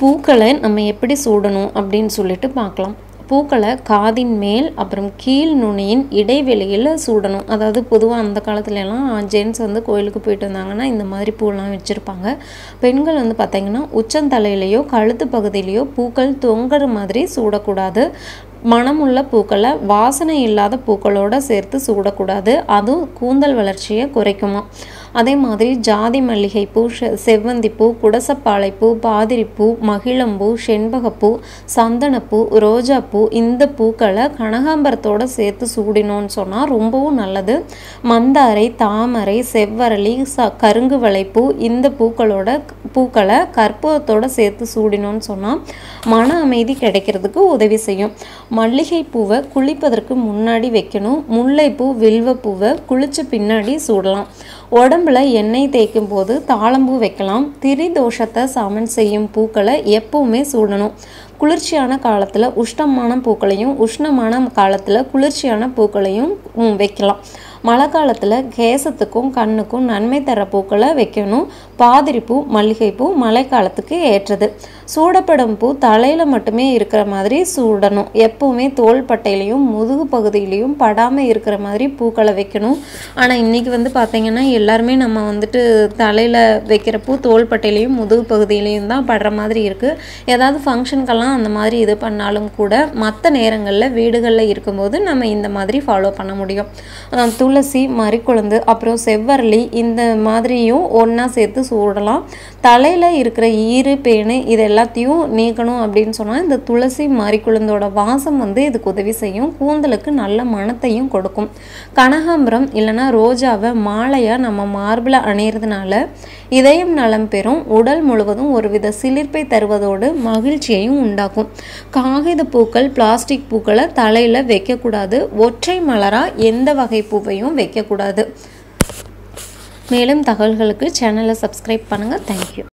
பூக்களை நம்ம எப்படி சூடணும் அப்படின்னு சொல்லிட்டு பார்க்கலாம். பூக்களை காதின் மேல் அப்புறம் கீழ் நுனியின் இடைவெளியில் சூடணும். அதாவது பொதுவாக அந்த காலத்துலலாம் ஜென்ட்ஸ் வந்து கோயிலுக்கு போயிட்டு வந்தாங்கன்னா இந்த மாதிரி பூலாம் வச்சுருப்பாங்க. பெண்கள் வந்து பார்த்திங்கன்னா உச்சந்தலையிலையோ கழுத்து பகுதியிலையோ பூக்கள் தொங்குற மாதிரி சூடக்கூடாது. மணமுள்ள பூக்களை வாசனை இல்லாத பூக்களோடு சேர்த்து சூடக்கூடாது. அதுவும் கூந்தல் வளர்ச்சியை குறைக்குமா. அதே மாதிரி ஜாதி மல்லிகைப்பூ செ- செவ்வந்திப்பூ குடசப்பாளைப்பூ பாதிரிப்பூ மகிழம்பூ செண்பகப்பூ சந்தனப்பூ ரோஜாப்பூ இந்த பூக்களை கனகாம்பரத்தோட சேர்த்து சூடினோன்னு சொன்னால் ரொம்பவும் நல்லது. மந்தாரை தாமரை செவ்வரளி ச கருங்கு வளைப்பூ இந்த பூக்களோட பூக்களை கற்பூரத்தோட சேர்த்து சூடினோன்னு சொன்னால் மன அமைதி கிடைக்கிறதுக்கு உதவி செய்யும். மல்லிகை பூவை குளிப்பதற்கு முன்னாடி வைக்கணும். முல்லைப்பூ வில்வப்பூவை குளிச்ச பின்னாடி சூடலாம். உடம்புல எண்ணெய் தேய்க்கும் போது தாளம்பூ வைக்கலாம். திரி தோஷத்தை சமன் செய்யும் பூக்களை எப்பவுமே சூடணும். குளிர்ச்சியான காலத்தில் உஷ்ணமான பூக்களையும் உஷ்ணமான காலத்தில் குளிர்ச்சியான பூக்களையும் வைக்கலாம். மழை காலத்தில் கேசத்துக்கும் கண்ணுக்கும் நன்மை தர பூக்களை வைக்கணும். பாதிரிப்பூ மல்லிகைப்பூ மழை காலத்துக்கு ஏற்றது. சூடப்படும் பூ தலையில் மட்டுமே இருக்கிற மாதிரி சூடணும். எப்பவுமே தோள்பட்டையிலையும் முதுகு பகுதியிலையும் படாமல் இருக்கிற மாதிரி பூக்களை வைக்கணும். ஆனால் இன்றைக்கி வந்து பார்த்திங்கன்னா எல்லாருமே நம்ம வந்துட்டு தலையில் வைக்கிற பூ தோள்பட்டையிலையும் முதுகு பகுதியிலையும் தான் படுற மாதிரி இருக்குது ஏதாவது ஃபங்க்ஷனுக்கெல்லாம் அந்த மாதிரி இது பண்ணாலும் கூட மற்ற நேரங்களில் வீடுகளில் இருக்கும்போது நம்ம இந்த மாதிரி ஃபாலோ பண்ண முடியும். துள் துளசி மறிக்குழந்து அப்புறம் செவ்வரளி இந்த மாதிரியும் ஒன்றா சேர்த்து சூடலாம். தலையில் இருக்கிற ஈறு பேனு இது எல்லாத்தையும் நீக்கணும் அப்படின்னு சொன்னால் இந்த துளசி மறிக்குழந்தோட வாசம் வந்து இதுக்கு உதவி செய்யும். கூந்தலுக்கு நல்ல மனத்தையும் கொடுக்கும். கனகாம்பரம் இல்லைன்னா ரோஜாவை மாலையாக நம்ம மார்பில் அணியறதுனால இதயம் நலம் பெறும். உடல் முழுவதும் ஒருவித சிலிர்ப்பை தருவதோடு மகிழ்ச்சியையும் உண்டாக்கும். காகித பூக்கள் பிளாஸ்டிக் பூக்களை தலையில் வைக்கக்கூடாது. ஒற்றை மலராக எந்த வகை பூவையும் வைக்கக்கூடாது. மேலும் தகவல்களுக்கு சேனலை சப்ஸ்கிரைப் பண்ணுங்கள் தேங்க்யூ